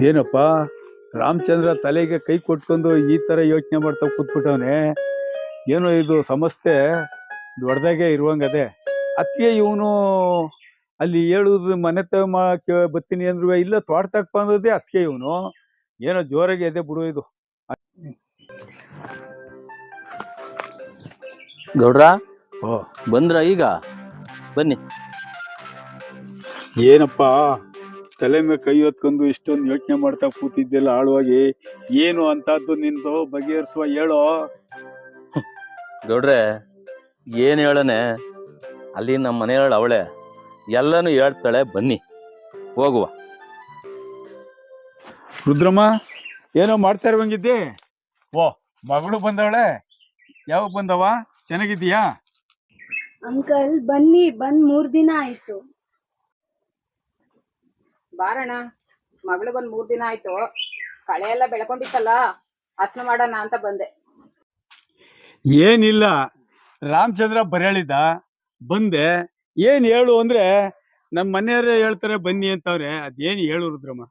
ಏನಪ್ಪ? ರಾಮಚಂದ್ರ ತಲೆಗೆ ಕೈ ಕೊಟ್ಕೊಂಡು ಈ ತರ ಯೋಚನೆ ಮಾಡ್ತಾ ಕೂತ್ಬಿಟ್ಟವನೆ. ಏನೋ ಇದು ಸಮಸ್ಯೆ ದೊಡ್ಡದಾಗೆ ಇರುವಂಗದೆ ಅದಕ್ಕೆ ಇವನು ಅಲ್ಲಿ ಹೇಳುದು ಮನೆ ತ ಬತ್ತೀನಿ ಅಂದ್ರು ಇಲ್ಲ ತೋಟದಾಗ ಬಂದದ್ದೇ ಅದಕ್ಕೆ ಇವನು. ಏನೋ ಜೋರಾಗಿ ಇದೆ ಬಿಡು ಇದು. ಗೌಡ್ರ? ಓ ಬಂದ್ರ ಈಗ? ಬನ್ನಿ. ಏನಪ್ಪ? ತಲೆ ಮೇಲೆ ಕೈ ಹೊತ್ಕೊಂಡು ಇಷ್ಟೊಂದು ಯೋಚನೆ ಮಾಡ್ತಾ ಕೂತಿದ್ದೆಲ್ಲ ಆಳವಾಗಿ ಏನು ಅಂತದ್ದು ನಿಂದು? ಬಗೆಹರಿಸುವ ಹೇಳೋ? ದೊಡ್ರೆ ಏನ್ ಹೇಳನೆ? ಅಲ್ಲಿ ನಮ್ಮ ಮನೆಯವಳು ಅವಳೆ. ಎಲ್ಲನೂ ಹೇಳ್ತಾಳೆ ಬನ್ನಿ ಹೋಗುವ. ರುದ್ರಮ್ಮ ಏನೋ ಮಾಡ್ತಾ ಇರುವಂಗಿದ್ದೆ? ಓ ಮಗಳು ಬಂದವಳೆ? ಯಾವಾಗ ಬಂದವ? ಚೆನ್ನಾಗಿದ್ದೀಯಾ? ಅಂಕಲ್ ಬನ್ನಿ ಬಂದ್ ಮೂರ್ ದಿನ ಆಯ್ತು. ಬಾರಣ್ಣ ಮಗಳು ಬಂದ್ ಮೂರ್ ದಿನ ಆಯ್ತು. ಕಳೆ ಎಲ್ಲ ಬೆಳ್ಕೊಂಡಿತ್ತಲ್ಲ ಹಸನ ಮಾಡೋಣ ಅಂತ ಬಂದೆ. ಏನಿಲ್ಲ ರಾಮಚಂದ್ರ ಬರೇಳಿದ ಬಂದೆ ಏನ್ ಹೇಳು ಅಂದ್ರೆ ನಮ್ಮ ಮನೆಯವ್ರೆ ಹೇಳ್ತಾರೆ ಬನ್ನಿ ಅಂತವ್ರೆ ಅದೇನ್ ಹೇಳು ರುದ್ರಮ್ಮ?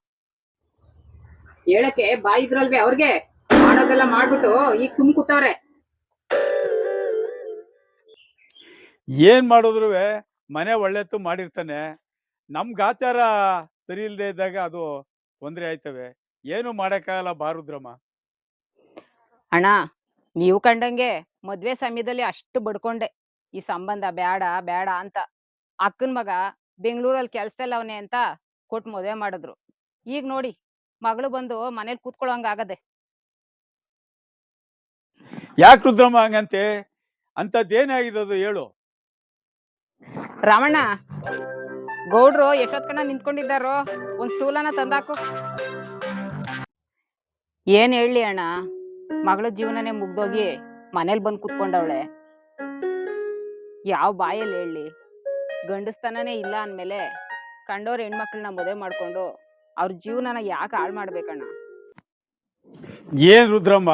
ಹೇಳಕ್ಕೆ ಬಾಯಿ ಇದ್ರಲ್ವೇ ಅವ್ರಿಗೆ? ಮಾಡೋದೆಲ್ಲ ಮಾಡ್ಬಿಟ್ಟು ಈಗ ಸುಮ್ ಕೂತವ್ರೆ. ಏನ್ ಮಾಡಿದ್ರು ಮನೆ ಒಳ್ಳೆತ್ತು ಮಾಡಿರ್ತಾನೆ. ನಮ್ಗ್ ಆಚಾರ ಸರಿ ಇಲ್ಲದೆ ಇದ್ದಾಗ ಅದು ತೊಂದರೆ ಆಯ್ತವೆ. ಏನು ಮಾಡಕ್ಕಾಗಲ್ಲ ಬಾರುದ್ರಮ್ಮ. ಅಣ್ಣ ನೀವು ಕಂಡಂಗೆ ಮದ್ವೆ ಸಮಯದಲ್ಲಿ ಅಷ್ಟು ಬಡ್ಕೊಂಡೆ. ಈ ಸಂಬಂಧ ಬೇಡ ಬೇಡ ಅಂತ. ಅಕ್ಕನ್ ಮಗ ಬೆಂಗಳೂರಲ್ಲಿ ಕೆಲ್ಸದಲ್ಲಿ ಅವನೇ ಅಂತ ಕೊಟ್ಟು ಮದ್ವೆ ಮಾಡಿದ್ರು. ಈಗ ನೋಡಿ ಮಗಳು ಬಂದು ಮನೇಲಿ ಕೂತ್ಕೊಳ್ಳೋಂಗಾಗದೆ ಯಾಕೆ ರುದ್ರಮ್ಮ ಹಂಗಂತೆ? ಅಂತದ್ದೇನಾಗಿದ್ದು ಹೇಳು. ರಾಮಣ್ಣ ಗೌಡ್ರು ಎಷ್ಟೊತ್ ಕಣ ನಿಂತ್ಕೊಂಡಿದ್ದಾರೋ? ಒಂದ್ ಸ್ಟೂಲನ ತಂದಾಕು. ಏನ್ ಹೇಳಿ ಅಣ್ಣ? ಮಗಳ ಜೀವನನೇ ಮುಗ್ದೋಗಿ ಮನೇಲಿ ಬಂದ್ ಕುತ್ಕೊಂಡವಳೆ. ಯಾವ ಬಾಯಲ್ಲಿ ಹೇಳಿ ಗಂಡಸ್ತನನೇ ಇಲ್ಲ ಅಂದ್ಮೇಲೆ ಕಂಡೋರ್ ಹೆಣ್ಮಕ್ಳನ್ನ ಮದುವೆ ಮಾಡ್ಕೊಂಡು ಅವ್ರ ಜೀವನನ ಯಾಕೆ ಹಾಳು ಮಾಡ್ಬೇಕಣ್ಣ? ಏನ್ ರುದ್ರಮ್ಮ?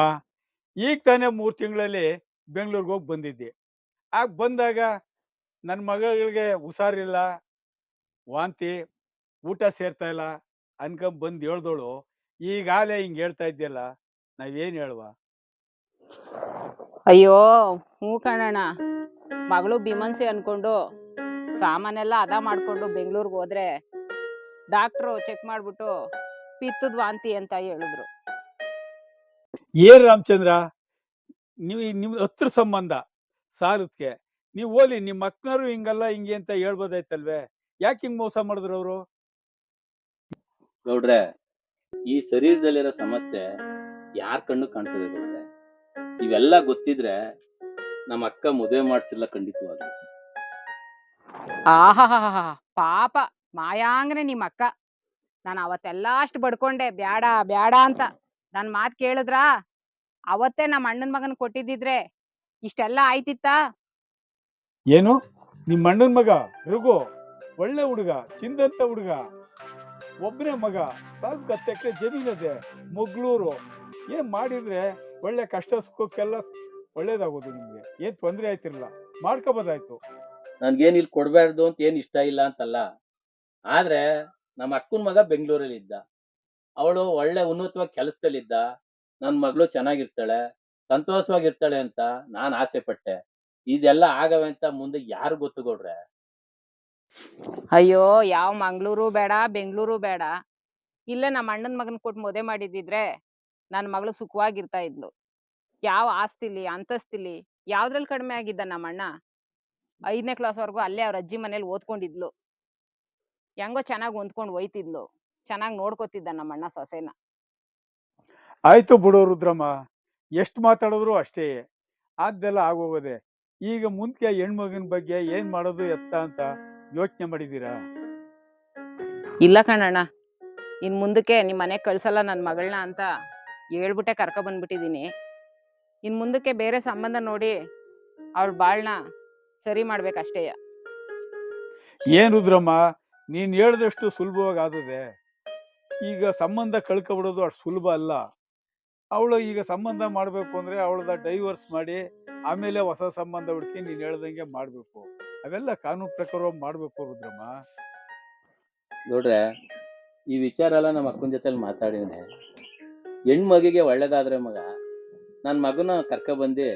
ಈಗ ತಾನೇ ಮೂರ್ ತಿಂಗಳಲ್ಲಿ ಬೆಂಗಳೂರಿಗೆ ಹೋಗಿ ಬಂದಿದ್ದೆ. ಆಗ ಬಂದಾಗ ನನ್ನ ಮಗಳಿಗೆ ಹುಷಾರಿಲ್ಲ ವಾಂತಿ ಊಟ ಸೇರ್ತಾ ಇಲ್ಲ ಅನ್ಕೊಂಡ್ ಬಂದ್ ಹೇಳ್ದೋಳು ಈಗಾಲೇ ಹಿಂಗ್ ಹೇಳ್ತಾ ಇದ್ಯಲ್ಲ ನಾವೇನ್ ಹೇಳುವ? ಅಯ್ಯೋ ಹ್ಞೂ ಕಣಣ್ಣ. ಮಗಳು ಬಿಮನ್ಸಿ ಅನ್ಕೊಂಡು ಸಾಮಾನೆಲ್ಲ ಅದ ಮಾಡ್ಕೊಂಡು ಬೆಂಗಳೂರಿಗೆ ಹೋದ್ರೆ ಡಾಕ್ಟ್ರು ಚೆಕ್ ಮಾಡ್ಬಿಟ್ಟು ಪಿತ್ತದ ವಾಂತಿ ಅಂತ ಹೇಳಿದ್ರು. ಏನ್ ರಾಮಚಂದ್ರ? ನೀವು ನಿಮ್ ಹತ್ರ ಸಂಬಂಧ ಸಾಲಕ್ಕೆ ನೀವು ಹೋಲಿ ನಿಮ್ಮ ಅಕ್ಕನರು ಹಿಂಗಲ್ಲ ಹಿಂಗೆ ಅಂತ ಹೇಳ್ಬೋದಾಯ್ತಲ್ವೇ? ಯಾಕೆ ಹಿಂಗ್ ಮೋಸ ಮಾಡಿದ್ರು ಅವರು? ಗೌಡ್ರೆ ಈ ಶರೀರದಲ್ಲಿರೋ ಸಮಸ್ಯೆ ಯಾರ್ ಕಣ್ಣು ಕಾಣ್ತದೆ ಗೌಡ್ರೆ ಇವೆಲ್ಲ ಗೊತ್ತಿದ್ರೆ ನಮ್ಮ ಅಕ್ಕ ಮದುವೆ ಮಾಡ್ತಿಲ್ಲ ಖಂಡಿತವಾಗ ಆಹಾಹಾ ಪಾಪ ಮಾಯಾಂಗ್ರೆ ನಿಮ್ಮ ಅಕ್ಕ. ನಾನು ಅವತ್ತೆಲ್ಲ ಅಷ್ಟು ಬಡ್ಕೊಂಡೆ ಬ್ಯಾಡ ಬ್ಯಾಡ ಅಂತ. ನನ್ ಮಾತ್ ಕೇಳಿದ್ರಾ? ಅವತ್ತೇ ನಮ್ಮ ಅಣ್ಣನ ಮಗನ್ ಕೊಟ್ಟಿದ್ದಿದ್ರೆ ಇಷ್ಟೆಲ್ಲ ಆಯ್ತಿತ್ತಾ? ಏನು? ನಿಮ್ಮ ಅಣ್ಣನ ಮಗ ರಘು. ಒಳ್ಳೆ ಹುಡುಗ, ಚಿಂದಂತ ಹುಡುಗ ಒಬ್ಬನೇ ಮಗ ಸ್ವಲ್ಪ ಹತ್ತು ಎಕರೆ ಜಮೀನದೆ ಮುಗ್ಳೂರು. ಏನ್ ಮಾಡಿದ್ರೆ ಒಳ್ಳೆ ಕಷ್ಟ ಸುಖಕ್ಕೆಲ್ಲ ಒಳ್ಳೇದಾಗೋದು ನಿಮ್ಗೆ? ಏನ್ ತೊಂದರೆ ಆಯ್ತಿರಲ್ಲ ಮಾಡ್ಕೋಬೋದಾಯ್ತು. ನನ್ಗೇನ್ ಇಲ್ಲಿ ಕೊಡ್ಬಾರ್ದು ಅಂತ ಏನ್ ಇಷ್ಟ ಇಲ್ಲ ಅಂತಲ್ಲ. ಆದ್ರೆ ನಮ್ಮ ಅಕ್ಕನ ಮಗ ಬೆಂಗಳೂರಲ್ಲಿ ಇದ್ದ ಅವಳು ಒಳ್ಳೆ ಉನ್ನತವಾಗಿ ಕೆಲಸದಲ್ಲಿದ್ದ. ನನ್ನ ಮಗಳು ಚೆನ್ನಾಗಿರ್ತಾಳೆ, ಸಂತೋಷವಾಗಿರ್ತಾಳೆ ಅಂತ ನಾನು ಆಸೆ ಪಟ್ಟೆ. ಇದೆಲ್ಲ ಆಗವೆ ಅಂತ ಮುಂದೆ ಯಾರು ಗೊತ್ತು ಗೌಡ್ರೆ ಅಯ್ಯೋ, ಯಾವ ಮಂಗ್ಳೂರು ಬೇಡ, ಬೆಂಗಳೂರು ಬೇಡ. ಇಲ್ಲೇ ನಮ್ಮ ಅಣ್ಣನ ಮಗನ್ ಕೊಟ್ಟು ಮದುವೆ ಮಾಡಿದಿದ್ರೆ ನನ್ನ ಮಗಳು ಸುಖವಾಗಿರ್ತಾ ಇದ್ಲು. ಯಾವ ಆಸ್ತಿಲಿ, ಅಂತಸ್ತಿಲಿ ಯಾವ್ದ್ರಲ್ಲಿ ಕಡಿಮೆ ಆಗಿದ್ದ ನಮ್ಮ ಅಣ್ಣ? ಐದನೇ ಕ್ಲಾಸ್ವರೆಗೂ ಅಲ್ಲೇ ಅವ್ರ ಅಜ್ಜಿ ಮನೇಲಿ ಓದ್ಕೊಂಡಿದ್ಲು. ಹೆಂಗೋ ಚೆನ್ನಾಗಿ ಹೊಂದ್ಕೊಂಡು ಒಯ್ತಿದ್ಲು. ಚೆನ್ನಾಗಿ ನೋಡ್ಕೊತಿದ್ದ ನಮ್ಮ ಅಣ್ಣ ಸೊಸೆನ. ಆಯ್ತು ಬಿಡು ರುದ್ರಮ್ಮ. ಎಷ್ಟು ಮಾತಾಡಿದ್ರು ಅಷ್ಟೇ. ಆಗ್ದೆಲ್ಲ ಆಗೋಗೋದೆ. ಈಗ ಮುಂದಕ್ಕೆ ಹೆಣ್ಮಗನ ಬಗ್ಗೆ ಏನ್ ಮಾಡೋದು ಎತ್ತ ಅಂತ. ಯೋಚನೆ ಮಾಡಿದೀರಾ ಇಲ್ಲ ಕಣಣ್ಣ. ಇನ್ ಮುಂದಕ್ಕೆ ನಿಮ್ ಮನೆ ಕಳ್ಸಲ್ಲ ನನ್ ಮಗಳನ್ನ ಅಂತ ಹೇಳ್ಬಿಟ್ಟೆ ಕರ್ಕ ಬಂದ್ಬಿಟ್ಟಿದೀನಿ ಇನ್ ಮುಂದಕ್ಕೆ ಬೇರೆ ಸಂಬಂಧ ನೋಡಿ ಅವಳ ಬಾಳ್ನ ಸರಿ ಮಾಡ್ಬೇಕಷ್ಟೇಯ ಏನು ರುದ್ರಮ್ಮ ನೀನ್ ಹೇಳ್ದಷ್ಟು ಸುಲಭವಾಗಿ ಆದದೆ ಈಗ ಸಂಬಂಧ ಕಳ್ಕೊಬಿಡೋದು ಅಷ್ಟು ಸುಲಭ ಅಲ್ಲ. ಅವಳು ಈಗ ಸಂಬಂಧ ಮಾಡಬೇಕು ಅಂದ್ರೆ ಅವಳದ ಡೈವರ್ಸ್ ಮಾಡಿ ಆಮೇಲೆ ಹೊಸ ಸಂಬಂಧ ಹುಡುಕಿ ನೀನು ಹೇಳ್ದಂಗೆ ಮಾಡ್ಬೇಕು. ಅವೆಲ್ಲ ಕಾನೂನು ಪ್ರಕಾರ ಮಾಡ್ಬೇಕು ರುದ್ರಮ್ಮ. ನೋಡ್ರೆ ಈ ವಿಚಾರ ಎಲ್ಲ ನಮ್ಮ ಅಕ್ಕನ ಜೊತೆಲಿ ಮಾತಾಡಿದ್ರೆ ಹೆಣ್ಮಗಿಗೆ ಒಳ್ಳೇದಾದ್ರೆ ಮಗ ನನ್ನ ಮಗನ ಕರ್ಕೊಬಂದು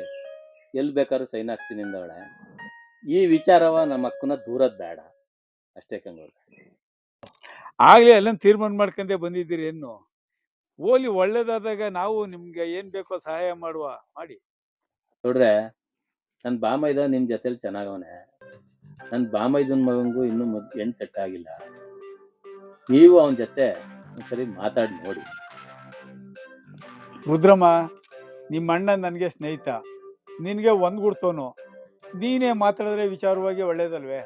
ಎಲ್ಲಿ ಬೇಕಾದ್ರೂ ಸೈನ್ ಹಾಕ್ತೀನಿ ಅಂದವಳೆ. ಈ ವಿಚಾರವ ನಮ್ಮ ಅಕ್ಕನ ದೂರದ್ ಬೇಡ. ಅಷ್ಟೇ ಕಂಗೋಳ ಆಗ್ಲೇ ಎಲ್ಲ ತೀರ್ಮಾನ ಮಾಡ್ಕೊಂಡೇ ಬಂದಿದ್ದೀರಿ ಏನು ಓಲಿ ಒಳ್ಳೇದಾದಾಗ ನಾವು ನಿಮ್ಗೆ ಏನ್ ಬೇಕೋ ಸಹಾಯ ಮಾಡುವ. ಮಾಡಿ. ನೋಡ್ರೆ ನನ್ನ ಬಾಮೈದ ನಿಮ್ ಜೊತೆಲಿ ಚೆನ್ನಾಗವನೆ. ನನ್ನ ಬಾಮೈದನ್ ಮಗಂಗೂ ಇನ್ನೂ ಮದ್ ಹೆಣ್ ಸೆಟ್ ಆಗಿಲ್ಲ. ನೀವು ಅವನ ಜೊತೆ ಒಂದ್ಸರಿ ಮಾತಾಡಿ ನೋಡಿ. ರುದ್ರಮ್ಮ ನಿಮ್ಮ ಅಣ್ಣ ನನಗೆ ಸ್ನೇಹಿತ. ನಿನಗೆ ಒಂದ್ಗುಡ್ತೋನು ನೀನೇ ಮಾತಾಡಿದ್ರೆ ವಿಚಾರವಾಗಿ ಒಳ್ಳೇದಲ್ವೇ?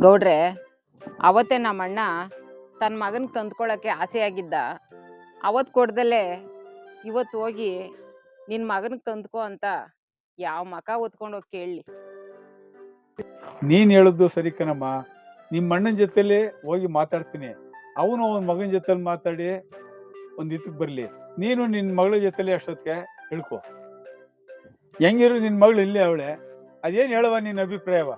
ಗೌಡ್ರೆ ಅವತ್ತೇ ನಮ್ಮ ಅಣ್ಣ ತನ್ನ ಮಗನ ತಂದ್ಕೊಳ್ಳೋಕ್ಕೆ ಆಸೆಯಾಗಿದ್ದ. ಅವತ್ ಕೊಡ್ದಲ್ಲೇ ಇವತ್ತು ಹೋಗಿ ನಿನ್ನ ಮಗನಿಗೆ ತಂದ್ಕೋ ಅಂತ ಯಾವ ಮಕ ಓದ್ಕೊಂಡು ಹೋಗಿ ಕೇಳಲಿ. ನೀನ್ ಹೇಳುದು ಸರಿ ಕಣಮ್ಮ. ನಿಮ್ಮ ಅಣ್ಣನ ಜೊತೆಲಿ ಹೋಗಿ ಮಾತಾಡ್ತೀನಿ. ಅವನು ಅವನ ಮಗನ ಜೊತೆಲಿ ಮಾತಾಡಿ ಒಂದ್ ಇದಕ್ಕೆ ಬರ್ಲಿ. ನೀನು ನಿನ್ ಮಗಳ ಜೊತೆಲಿ ಅಷ್ಟೊತ್ತಿಗೆ ಹೇಳ್ಕೊ ಹೆಂಗಿರು ನಿನ್ ಮಗಳು ಇಲ್ಲೇ ಅವಳೆ. ಅದೇನ್ ಹೇಳುವ ನಿನ್ನ ಅಭಿಪ್ರಾಯವ?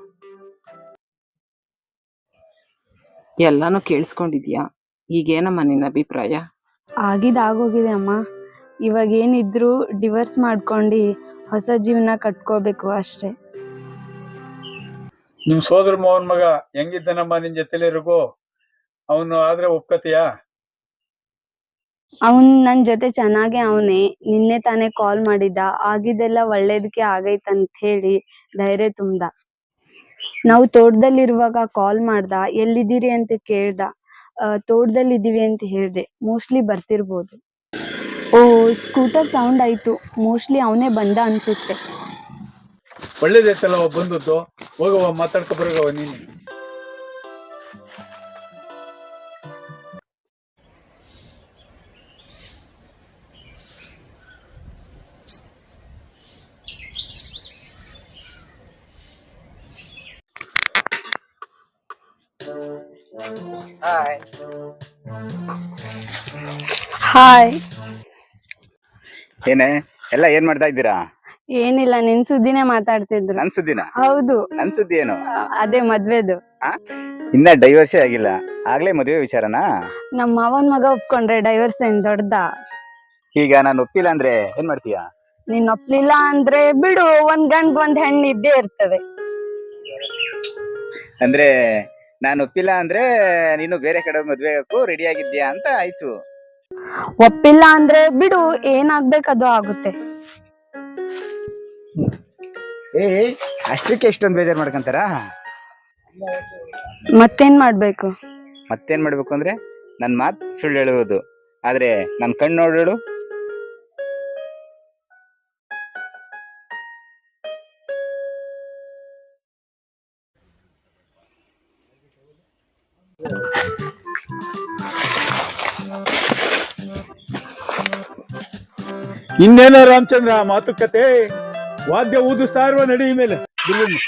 ಎಲ್ಲಾನು ಕೇಳಿಸ್ಕೊಂಡಿದ್ಯಾ? ಈಗೇನಮ್ಮ ನಿನ್ನ ಅಭಿಪ್ರಾಯ? ಆಗಿದ್ ಆಗೋಗಿದೆ ಅಮ್ಮ. ಇವಾಗ ಏನಿದ್ರು ಡಿವೋರ್ಸ್ ಮಾಡ್ಕೊಂಡು ಹೊಸ ಜೀವನ ಕಟ್ಕೋಬೇಕು ಅಷ್ಟೇ. ನಿಮ್ ಸೋದರ ಮೋಹನ್ ಮಗ ಹೆಂಗಿದ್ದಾನಮ್ಮ ನಿನ್ ಇರಗೋ ಅವನು ಆದ್ರೆ ಒಪ್ಕತಿಯಾ? ಅವನ್ ನನ್ ಜೊತೆ ಚೆನ್ನಾಗೆ ಅವನೇ. ನಿನ್ನೆ ತಾನೇ ಕಾಲ್ ಮಾಡಿದ್ದ. ಆಗಿದ್ದೆಲ್ಲ ಒಳ್ಳೇದಕ್ಕೆ ಆಗೈತಂತ ಹೇಳಿ ಧೈರ್ಯ ತುಂಬ್ದ. ನಾವು ತೋಟದಲ್ಲಿರುವಾಗ ಕಾಲ್ ಮಾಡ್ದ. ಎಲ್ಲಿದ್ದೀರಿ ಅಂತ ಕೇಳ್ದ. ತೋಟದಲ್ಲಿ ಇದೀವಿ ಅಂತ ಹೇಳ್ದೆ. ಮೋಸ್ಟ್ಲಿ ಬರ್ತಿರ್ಬೋದು. ಓ ಸ್ಕೂಟರ್ ಸೌಂಡ್ ಆಯ್ತು. ಮೋಸ್ಟ್ಲಿ ಅವನೇ ಬಂದ ಅನ್ಸುತ್ತೆ. ಒಳ್ಳೇದೈತಲ್ಲ ಅವ ಬಂದದ್ದು. ಹೋಗವ ಮಾತಾಡ್ಕೊ ಬರೋಗವ ನೀನು. ಹಾಯ್ ಏನೇ ಎಲ್ಲ ಏನ್ ಮಾಡ್ತಾ ಇದ್ದೀರಾ? ಏನಿಲ್ಲ ನಿನ್ ಸುದ್ದಿನೇ ಮಾತಾಡ್ತಿದ್ರು. ನನ್ ಸುದ್ದಿನ? ಹೌದು. ನನ್ ಸುದ್ದಿ ಏನು? ಅದೇ ಮದ್ವೆದು. ಇನ್ನ ಡೈವರ್ಸೇ ಆಗಿಲ್ಲ. ಆಗ್ಲೇ ಮದುವೆ ವಿಚಾರನಾ? ನಮ್ ಮಾವನ್ ಮಗ ಒಪ್ಕೊಂಡ್ರೆ ಡೈವರ್ಸ್ ಏನ್ ದೊಡ್ಡದ? ಈಗ ನಾನು ಒಪ್ಪಿಲ್ಲ ಅಂದ್ರೆ ಏನ್ ಮಾಡ್ತೀಯಾ? ನೀನ್ ಒಪ್ಲಿಲ್ಲ ಅಂದ್ರೆ ಬಿಡು ಒಂದ್ ಗಂಡ್ ಒಂದ್ ಹೆಣ್ಣು ಇದ್ದೇ ಇರ್ತದೆ. ಅಂದ್ರೆ ನಾನು ಒಪ್ಪಿಲ್ಲ ಅಂದ್ರೆ ನೀನು ಬೇರೆ ಕಡೆ ಮದ್ವೆ ಆಗಕ್ಕೂ ರೆಡಿ ಆಗಿದ್ಯಾ ಅಂತ ಆಯ್ತು. ಒಪ್ಪಿಲ್ಲ ಅಂದ್ರೆ ಬಿಡು ಏನಾಗ್ಬೇಕು ಅದು ಆಗುತ್ತೆ. ಏ ಅಷ್ಟಕ್ಕೆ ಎಷ್ಟೊಂದು ಬೇಜಾರ್ ಮಾಡ್ಕೊಂತಾರ? ಮತ್ತೇನ್ ಮಾಡ್ಬೇಕು? ಮತ್ತೇನ್ ಮಾಡ್ಬೇಕು ಅಂದ್ರೆ ನನ್ ಮಾತ್ ಸುಳ್ಳು ಹೇಳುವುದು. ಆದ್ರೆ ನನ್ ಕಣ್ಣು ನೋಡೋಳು ಇನ್ನೇನೋ ರಾಮಚಂದ್ರ ಮಾತುಕತೆ? ವಾದ್ಯ ಊದಿಸ್ತಾ ಇರುವ ನಡಿ ಮೇಲೆ ಬಿಲ್ಲಿನ.